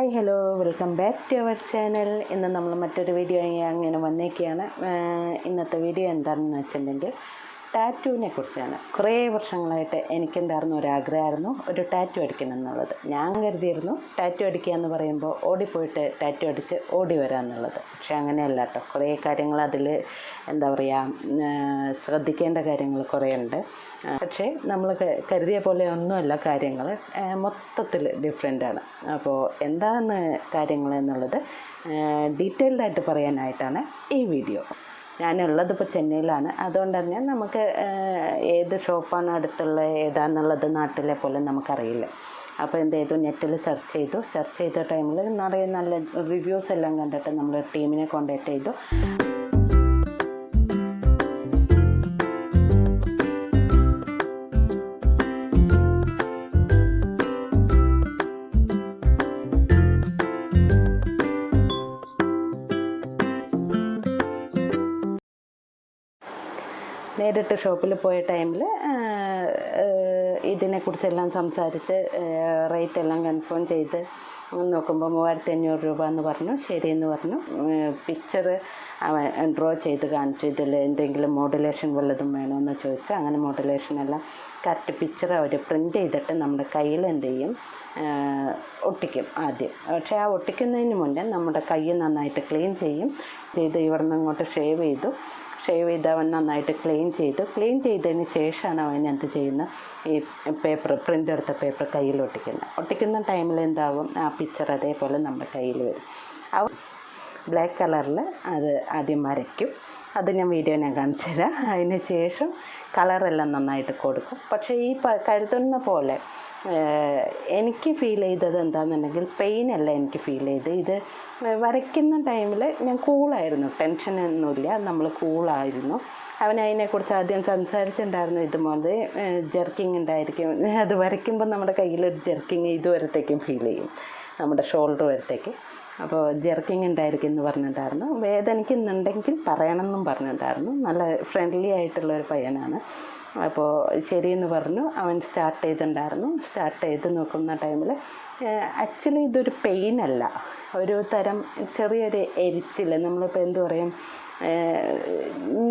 Hi hello welcome back to our channel. ഇന്ന് നമ്മൾ മറ്റൊരു വീഡിയോ അങ്ങനെ വന്നേക്കുകയാണ് ഇന്നത്തെ വീഡിയോ എന്താണെന്ന് വെച്ചിട്ടുണ്ടെങ്കിൽ ടാറ്റുവിനെ കുറിച്ചാണ്. കുറേ വർഷങ്ങളായിട്ട് എനിക്കുണ്ടായിരുന്ന ഒരു ആഗ്രഹമായിരുന്നു ഒരു ടാറ്റു അടിക്കണം എന്നുള്ളത്. ഞാൻ കരുതിയിരുന്നു ടാറ്റു അടിക്കുക എന്ന് പറയുമ്പോൾ ഓടിപ്പോയിട്ട് ടാറ്റു അടിച്ച് ഓടി വരാം എന്നുള്ളത്. പക്ഷേ അങ്ങനെയല്ല കേട്ടോ. കുറേ കാര്യങ്ങൾ അതിൽ എന്താ പറയുക ശ്രദ്ധിക്കേണ്ട കാര്യങ്ങൾ കുറേ ഉണ്ട്. പക്ഷേ നമ്മൾ കരുതിയ പോലെ ഒന്നുമല്ല കാര്യങ്ങൾ. മൊത്തത്തിൽ ഡിഫറെന്റ് ആണ്. അപ്പോൾ എന്താണ് കാര്യങ്ങൾ എന്നുള്ളത് ഡീറ്റെയിൽഡായിട്ട് പറയാനായിട്ടാണ് ഈ വീഡിയോ. ഞാനുള്ളത് ഇപ്പോൾ ചെന്നൈയിലാണ്. അതുകൊണ്ട് തന്നെ നമുക്ക് ഏത് ഷോപ്പാണ് അടുത്തുള്ള ഏതാന്നുള്ളത് നാട്ടിലെ പോലെ നമുക്കറിയില്ല. അപ്പോൾ എന്ത് ചെയ്തു? നെറ്റിൽ സെർച്ച് ചെയ്തു. സെർച്ച് ചെയ്ത ടൈമിൽ നിറയെ നല്ല റിവ്യൂസ് എല്ലാം കണ്ടിട്ട് നമ്മൾ ടീമിനെ കോണ്ടാക്ട് ചെയ്തു. നേരിട്ട് ഷോപ്പിൽ പോയ ടൈമിൽ ഇതിനെക്കുറിച്ചെല്ലാം സംസാരിച്ച് റേറ്റ് എല്ലാം കൺഫേം ചെയ്ത് നോക്കുമ്പോൾ മൂവായിരത്തി അഞ്ഞൂറ് രൂപ എന്ന് പറഞ്ഞു ശരി എന്ന് പറഞ്ഞു പിക്ചർ അവൻ ഡ്രോ ചെയ്ത് കാണിച്ചു. ഇതിൽ എന്തെങ്കിലും മോഡുലേഷൻ വല്ലതും വേണമെന്ന് ചോദിച്ചു. അങ്ങനെ മോഡുലേഷൻ എല്ലാം കറക്റ്റ് പിക്ചർ അവർ പ്രിന്റ് ചെയ്തിട്ട് നമ്മുടെ കയ്യിൽ എന്ത് ചെയ്യും? ഒട്ടിക്കും ആദ്യം. പക്ഷേ ആ ഒട്ടിക്കുന്നതിന് മുന്നേ നമ്മുടെ കൈ നന്നായിട്ട് ക്ലീൻ ചെയ്യും. ചെയ്ത് ഇവിടുന്ന് അങ്ങോട്ട് ഷേവ് ചെയ്തു. ഷേവ് ചെയ്ത് അവൻ നന്നായിട്ട് ക്ലീൻ ചെയ്തു. ക്ലീൻ ചെയ്തതിന് ശേഷമാണ് അവൻ എന്ത് ചെയ്യുന്നത് ഈ പേപ്പർ പ്രിന്റ് എടുത്ത പേപ്പർ കയ്യിൽ ഒട്ടിക്കുന്നത് ഒട്ടിക്കുന്ന ടൈമിൽ എന്താകും ആ പിക്ചർ അതേപോലെ നമ്മുടെ കയ്യിൽ വരും. അവ ബ്ലാക്ക് കളറിൽ അത് ആദ്യം വരയ്ക്കും. അത് ഞാൻ വീഡിയോ ഞാൻ കാണിച്ചു തരാം അതിന് ശേഷം കളറെല്ലാം നന്നായിട്ട് കൊടുക്കും. പക്ഷേ ഈ കരുതുന്ന പോലെ എനിക്ക് ഫീൽ ചെയ്തത് എന്താണെന്നുണ്ടെങ്കിൽ പെയിൻ അല്ല എനിക്ക് ഫീൽ ചെയ്ത് ഇത് വരയ്ക്കുന്ന ടൈമിൽ ഞാൻ കൂളായിരുന്നു ടെൻഷനൊന്നുമില്ല നമ്മൾ കൂളായിരുന്നു അവൻ അതിനെക്കുറിച്ച് ആദ്യം സംസാരിച്ചിട്ടുണ്ടായിരുന്നു ഇതുപോലെ ജെർക്കിങ് ഉണ്ടായിരിക്കും. അത് വരയ്ക്കുമ്പോൾ നമ്മുടെ കയ്യിലൊരു ജെർക്കിങ് ഇതുവരത്തേക്കും ഫീൽ ചെയ്യും. നമ്മുടെ ഷോൾഡർ വരത്തേക്ക്. അപ്പോൾ ജെർക്കിങ് ഉണ്ടായിരിക്കും എന്ന് പറഞ്ഞിട്ടുണ്ടായിരുന്നു. വേദനിക്കുന്നുണ്ടെങ്കിൽ പറയണമെന്നും പറഞ്ഞിട്ടുണ്ടായിരുന്നു. നല്ല ഫ്രണ്ട്ലി ആയിട്ടുള്ള ഒരു പയ്യനാണ്. അപ്പോൾ ശരിയെന്ന് പറഞ്ഞു. അവൻ സ്റ്റാർട്ട് ചെയ്തിട്ടുണ്ടായിരുന്നു. സ്റ്റാർട്ട് ചെയ്ത് നോക്കുന്ന ടൈമിൽ ആക്ച്വലി ഇതൊരു പെയിൻ അല്ല. ഒരു തരം ചെറിയൊരു എരിച്ചിൽ നമ്മളിപ്പോൾ എന്തു പറയും?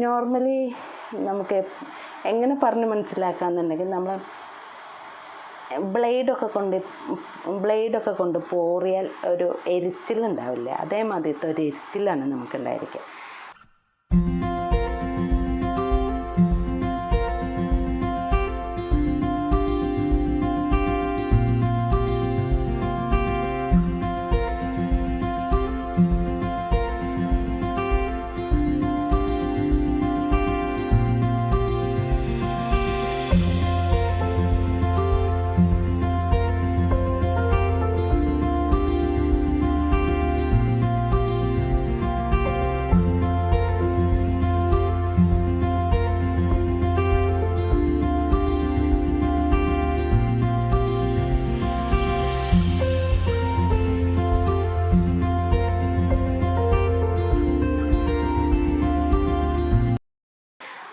നോർമലി നമുക്ക് എങ്ങനെ പറഞ്ഞ് മനസ്സിലാക്കാന്നുണ്ടെങ്കിൽ നമ്മൾ ബ്ലേഡൊക്കെ കൊണ്ട് ബ്ലേഡൊക്കെ കൊണ്ട് പോറിയാൽ ഒരു എരിച്ചിലുണ്ടാവില്ലേ അതേമാതിരത്തെ ഒരു എരിച്ചിലാണ് നമുക്കുണ്ടായിരിക്കുക.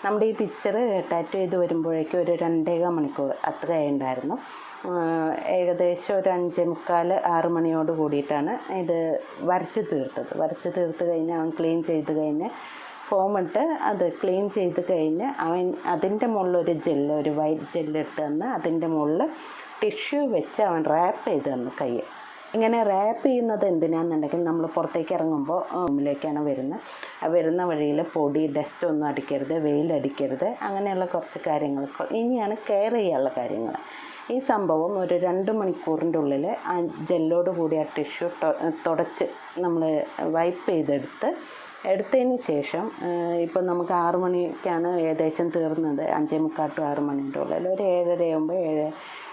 നമ്മുടെ ഈ പിക്ചർ ടാറ്റു ചെയ്ത് വരുമ്പോഴേക്കും ഒരു രണ്ടേകാൽ മണിക്കൂർ അത്രയായി ഉണ്ടായിരുന്നു ഏകദേശം ഒരു അഞ്ചേ മുക്കാൽ ആറ് മണിയോട് കൂടിയിട്ടാണ് ഇത് വരച്ച് തീർത്തത്. വരച്ച് തീർത്ത് കഴിഞ്ഞ് അവൻ ക്ലീൻ ചെയ്ത് കഴിഞ്ഞ് ഫോം ഇട്ട് അത് ക്ലീൻ ചെയ്ത് കഴിഞ്ഞ് അവൻ അതിന്റെ മുകളിൽ ഒരു ജെല്ല് ഒരു വൈറ്റ് ജെല്ല് ഇട്ട് തന്ന് അതിന്റെ മുകളിൽ ടിഷ്യൂ വെച്ച് അവൻ റാപ്പ് ചെയ്ത് തന്നു കൈ ഇങ്ങനെ റാപ്പ് ചെയ്യുന്നത് എന്തിനാണെന്നുണ്ടെങ്കിൽ നമ്മൾ പുറത്തേക്ക് ഇറങ്ങുമ്പോൾ റൂമിലേക്കാണ് വരുന്നത്. വരുന്ന വഴിയിൽ പൊടി ഡസ്റ്റ് ഒന്നും അടിക്കരുത് വെയിലടിക്കരുത് അങ്ങനെയുള്ള കുറച്ച് കാര്യങ്ങൾ ഇനിയാണ് കെയർ ചെയ്യാനുള്ള കാര്യങ്ങൾ. ഈ സംഭവം ഒരു രണ്ട് മണിക്കൂറിന്റെ ഉള്ളിൽ ആ ജെല്ലോട് കൂടി ആ ടിഷ്യൂ തുടച്ച് നമ്മൾ വൈപ്പ് ചെയ്തെടുത്ത് എടുത്തതിന് ശേഷം ഇപ്പം നമുക്ക് ആറ് മണിക്കാണ് ഏകദേശം തീർന്നത്. അഞ്ചേ മുക്കാട്ടും ആറ് മണിന്റെ ഉള്ളിൽ. ഒരു ഏഴര ആകുമ്പോൾ ഏഴ്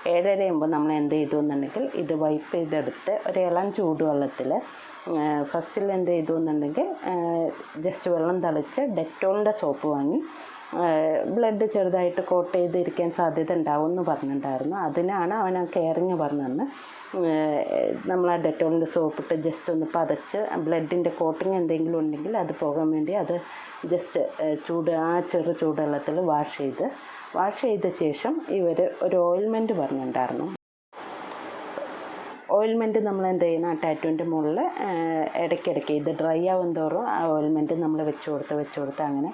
ഏഴര ആകുമ്പോൾ നമ്മൾ എന്ത് ചെയ്തു എന്നുണ്ടെങ്കിൽ ഇത് വൈപ്പ് ചെയ്തെടുത്ത് ഒരു ഇളം ചൂടുവെള്ളത്തിൽ ഫസ്റ്റിൽ എന്ത് ചെയ്തു എന്നുണ്ടെങ്കിൽ ജസ്റ്റ് വെള്ളം തളിച്ച് ഡെറ്റോളിന്റെ സോപ്പ് വാങ്ങി ബ്ലഡ് ചെറുതായിട്ട് കോട്ട് ചെയ്തിരിക്കാൻ സാധ്യത ഉണ്ടാവും എന്ന് പറഞ്ഞിട്ടുണ്ടായിരുന്നു. അതിനാണ് അവൻ ആ കെയറിങ് പറഞ്ഞതെന്ന് നമ്മൾ ആ ഡെറ്റോളിന്റെ സോപ്പിട്ട് ജസ്റ്റ് ഒന്ന് പതച്ച് ബ്ലഡിന്റെ കോട്ടിങ് എന്തെങ്കിലും ഉണ്ടെങ്കിൽ അത് പോകാൻ വേണ്ടി അത് ജസ്റ്റ് ചൂട് ആ ചെറു ചൂടുവെള്ളത്തിൽ വാഷ് ചെയ്ത് വാഷ് ചെയ്ത ശേഷം ഇവർ ഒരു ഓയിൽമെന്റ് പറഞ്ഞിട്ടുണ്ടായിരുന്നു. ഓയിൽമെന്റ് നമ്മൾ എന്ത് ചെയ്യണം? ആ ടാറ്റുവിന്റെ മുകളിൽ ഇടയ്ക്കിടയ്ക്ക് ഇത് ഡ്രൈ ആവും തോറും ആ ഓയിൽമെന്റ് നമ്മൾ വെച്ച് കൊടുത്ത് വെച്ച് കൊടുത്ത് അങ്ങനെ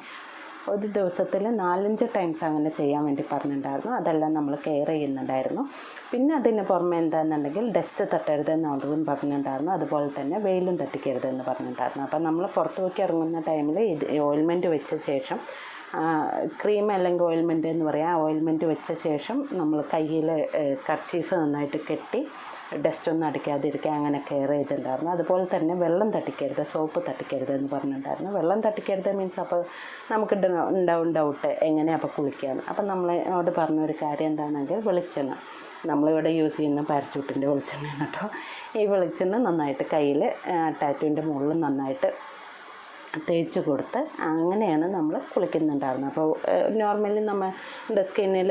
ഒരു ദിവസത്തിൽ നാലഞ്ച് ടൈംസ് അങ്ങനെ ചെയ്യാൻ വേണ്ടി പറഞ്ഞിട്ടുണ്ടായിരുന്നു. അതെല്ലാം നമ്മൾ കെയർ ചെയ്യുന്നുണ്ടായിരുന്നു. പിന്നെ അതിന് പുറമെ എന്താണെന്നുണ്ടെങ്കിൽ ഡസ്റ്റ് തട്ടരുതെന്ന് ഓൾറെഡി പറഞ്ഞിട്ടുണ്ടായിരുന്നു. അതുപോലെ തന്നെ വെയിലും തട്ടിക്കരുതെന്ന് പറഞ്ഞിട്ടുണ്ടായിരുന്നു. അപ്പോൾ നമ്മൾ പുറത്ത് പോയി ഇറങ്ങുന്ന ടൈമിൽ ഇത് ഓയിൽമെന്റ് വെച്ച ശേഷം ക്രീം അല്ലെങ്കിൽ ഓയിൽമെന്റ് എന്ന് പറയാം. ഓയിൽമെന്റ് വെച്ച ശേഷം നമ്മൾ കയ്യിൽ കർച്ചീഫ് നന്നായിട്ട് കെട്ടി ഡസ്റ്റ് ഒന്നും അടിക്കാതിരിക്കുക അങ്ങനെ കെയർ ചെയ്തിട്ടുണ്ടായിരുന്നു. അതുപോലെ തന്നെ വെള്ളം തട്ടിക്കരുത് സോപ്പ് തട്ടിക്കരുത് എന്ന് പറഞ്ഞിട്ടുണ്ടായിരുന്നു. വെള്ളം തട്ടിക്കരുത് മീൻസ് അപ്പോൾ നമുക്ക് ഉണ്ടാവും ഡൗട്ട് എങ്ങനെയാണ് അപ്പോൾ കുളിക്കാന്ന്. അപ്പം നമ്മളോട് പറഞ്ഞൊരു കാര്യം എന്താണെങ്കിൽ വെളിച്ചെണ്ണ. നമ്മളിവിടെ യൂസ് ചെയ്യുന്ന പാരച്ചൂട്ടിന്റെ വെളിച്ചെണ്ണയാണ് കേട്ടോ ഈ വെളിച്ചെണ്ണ നന്നായിട്ട് കയ്യിൽ ടാറ്റുവിന്റെ മുകളിൽ നന്നായിട്ട് തേച്ച് കൊടുത്ത് അങ്ങനെയാണ് നമ്മൾ കുളിക്കുന്നുണ്ടായിരുന്നത്. അപ്പോൾ നോർമലി നമ്മുടെ സ്കിന്നിൽ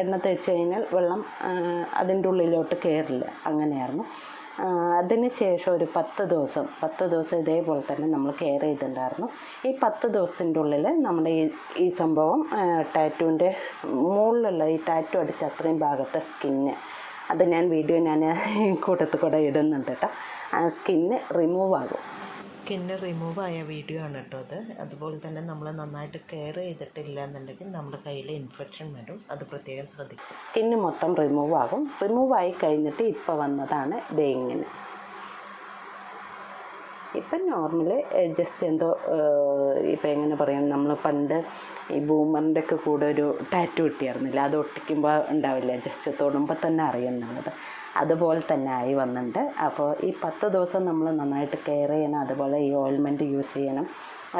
എണ്ണ തേച്ച് കഴിഞ്ഞാൽ വെള്ളം അതിന്റെ ഉള്ളിലോട്ട് കയറില്ല അങ്ങനെയായിരുന്നു. അതിന് ശേഷം ഒരു പത്ത് ദിവസം പത്ത് ദിവസം ഇതേപോലെ തന്നെ നമ്മൾ കെയർ ചെയ്തിട്ടുണ്ടായിരുന്നു. ഈ പത്ത് ദിവസത്തിന്റെ ഉള്ളിൽ നമ്മുടെ ഈ ഈ സംഭവം ടാറ്റുവിന്റെ മുകളിലുള്ള ഈ ടാറ്റു അടിച്ച അത്രയും ഭാഗത്തെ സ്കിന്ന് അത് ഞാൻ വീഡിയോ ഞാൻ കൂട്ടത്തിൽ കൂടെ ഇടുന്നുണ്ട് കേട്ടോ. ആ സ്കിന്ന് റിമൂവ് ആകും. സ്കിന്ന് റിമൂവ് ആയ വീഡിയോ ആണ് കേട്ടോ അത്. അതുപോലെ തന്നെ നമ്മൾ നന്നായിട്ട് കെയർ ചെയ്തിട്ടില്ല എന്നുണ്ടെങ്കിൽ നമ്മുടെ കയ്യിൽ ഇൻഫെക്ഷൻ വരും. അത് പ്രത്യേകം ശ്രദ്ധിക്കും സ്കിന്ന് മൊത്തം റിമൂവ് ആകും. റിമൂവ് ആയി കഴിഞ്ഞിട്ട് ഇപ്പോൾ വന്നതാണ് ദേ ഇങ്ങനെ. ഇപ്പം നോർമൽ ജസ്റ്റ് എന്തോ ഇപ്പം എങ്ങനെ പറയാം? നമ്മൾ പണ്ട് ഈ ബൂമറിന്റെ ഒക്കെ കൂടെ ഒരു ടാറ്റു കിട്ടിയായിരുന്നില്ല? അത് ഒട്ടിക്കുമ്പോൾ ഉണ്ടാവില്ല? ജസ്റ്റ് തൊടുമ്പോൾ തന്നെ അറിയുന്നുള്ളത് അതുപോലെ തന്നെ ആയി വന്നിട്ടുണ്ട്. അപ്പോൾ ഈ പത്ത് ദിവസം നമ്മൾ നന്നായിട്ട് കെയർ ചെയ്യണം അതുപോലെ ഈ ഓയിൽമെന്റ് യൂസ് ചെയ്യണം.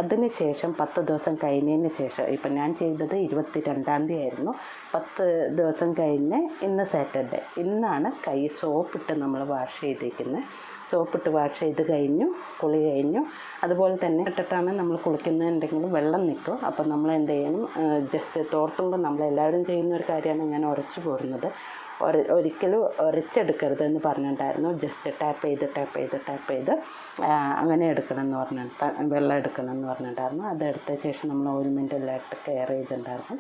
അതിന് ശേഷം പത്ത് ദിവസം കഴിഞ്ഞതിന് ശേഷം ഇപ്പം ഞാൻ ചെയ്തത് ഇരുപത്തി രണ്ടാം തീയതി ആയിരുന്നു. പത്ത് ദിവസം കഴിഞ്ഞ് ഇന്ന് സാറ്റർഡേ. ഇന്നാണ് കൈ സോപ്പിട്ട് നമ്മൾ വാഷ് ചെയ്തേക്കുന്നത് സോപ്പിട്ട് വാഷ് ചെയ്ത് കഴിഞ്ഞു കുളി കഴിഞ്ഞു. അതുപോലെ തന്നെ ഇട്ടിട്ടാണ് നമ്മൾ കുളിക്കുന്നുണ്ടെങ്കിൽ വെള്ളം നിൽക്കും. അപ്പം നമ്മൾ എന്ത് ചെയ്യണം? ജസ്റ്റ് തോർത്തുമ്പോൾ നമ്മളെല്ലാവരും ചെയ്യുന്ന ഒരു കാര്യമാണ് ഞാൻ ഉറച്ചു പോരുന്നത് ഒരിക്കലും ഒരച്ചെടുക്കരുത് എന്ന് പറഞ്ഞിട്ടുണ്ടായിരുന്നു. ജസ്റ്റ് ടാപ്പ് ചെയ്ത് ടാപ്പ് ചെയ്ത് ടാപ്പ് ചെയ്ത് അങ്ങനെ എടുക്കണം എന്ന് പറഞ്ഞിട്ട് വെള്ളം എടുക്കണം എന്ന് പറഞ്ഞിട്ടുണ്ടായിരുന്നു. അതെടുത്ത ശേഷം നമ്മൾ ഓയിൽമെന്റ് എല്ലാം ഇട്ട് കെയർ ചെയ്തിട്ടുണ്ടായിരുന്നു.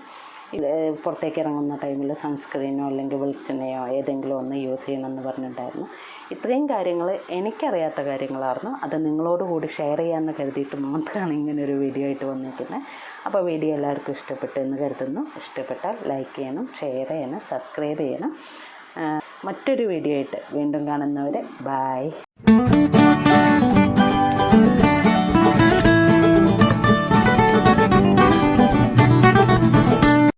പുറത്തേക്ക് ഇറങ്ങുന്ന ടൈമിൽ സൺസ്ക്രീനോ അല്ലെങ്കിൽ വെളിച്ചെണ്ണയോ ഏതെങ്കിലും ഒന്ന് യൂസ് ചെയ്യണമെന്ന് പറഞ്ഞിട്ടുണ്ടായിരുന്നു. ഇത്രയും കാര്യങ്ങൾ എനിക്കറിയാത്ത കാര്യങ്ങളായിരുന്നു. അത് നിങ്ങളോട് കൂടി ഷെയർ ചെയ്യാമെന്ന് കരുതിയിട്ട് മാത്രമാണ് ഇങ്ങനെ ഒരു വീഡിയോ ആയിട്ട് വന്നിരിക്കുന്നത് അപ്പോൾ വീഡിയോ എല്ലാവർക്കും ഇഷ്ടപ്പെട്ടു എന്ന് കരുതുന്നു. ഇഷ്ടപ്പെട്ടാൽ ലൈക്ക് ചെയ്യണം ഷെയർ ചെയ്യണം സബ്സ്ക്രൈബ് ചെയ്യണം. മറ്റൊരു വീഡിയോ ആയിട്ട് വീണ്ടും കാണുന്നവരെ ബായ്